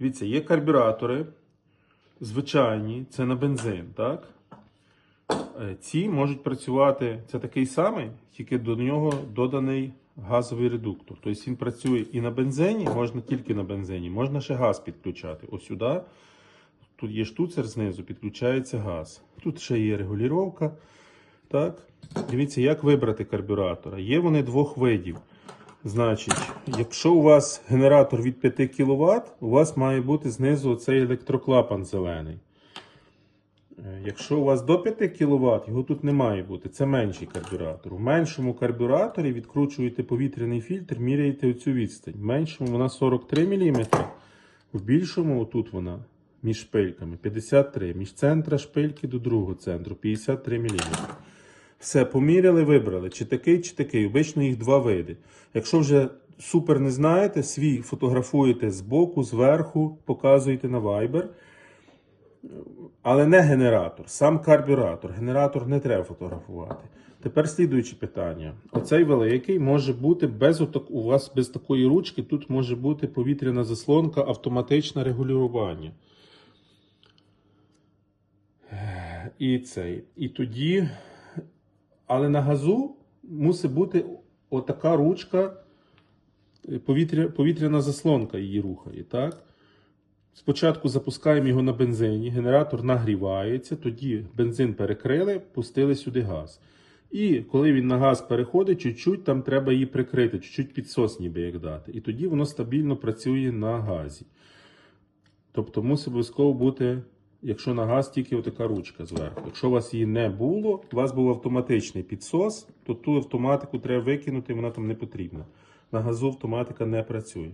Дивіться, є карбюратори звичайні, це на бензин, так? Е, Ці можуть працювати, це такий самий, тільки до нього доданий газовий редуктор. Тобто він працює і на бензині, можна тільки на бензині, можна ще газ підключати. Ось сюди. Тут є штуцер знизу, підключається газ. Тут ще є регулювання. Дивіться, як вибрати карбюратора. Є вони двох видів. Значить, якщо у вас генератор від 5 кВт, у вас має бути знизу цей електроклапан зелений. Е, Якщо у вас до 5 кВт, його тут не має бути. Це менший карбюратор. У меншому карбюраторі відкручуєте повітряний фільтр, міряєте оцю відстань. В меншому вона 43 мм, в більшому отут вона між шпильками 53 Між центра шпильки до другого центру 53 мм. Все, поміряли, вибрали. Чи такий, чи такий. Обично їх два види. Якщо вже супер не знаєте, свій фотографуєте збоку, зверху, показуєте на Viber. Але не генератор, сам карбюратор. Генератор не треба фотографувати. Тепер слідуюче питання. Оцей великий може бути без отак, у вас без такої ручки, тут може бути повітряна заслонка, автоматичне регулювання. І цей. І тоді, але на газу мусить бути отака ручка, е, повітря, повітряна заслонка її рухає, так? Спочатку запускаємо його на бензині, генератор нагрівається, тоді бензин перекрили, пустили сюди газ. І коли він на газ переходить, чуть-чуть там треба її прикрити, чуть-чуть підсос ніби як дати. І тоді воно стабільно працює на газі. Тобто мусить обов'язково бути, якщо на газ, тільки отака ручка зверху. Якщо у вас її не було, у вас був автоматичний підсос, то ту автоматику треба викинути, вона там не потрібна. На газу автоматика не працює.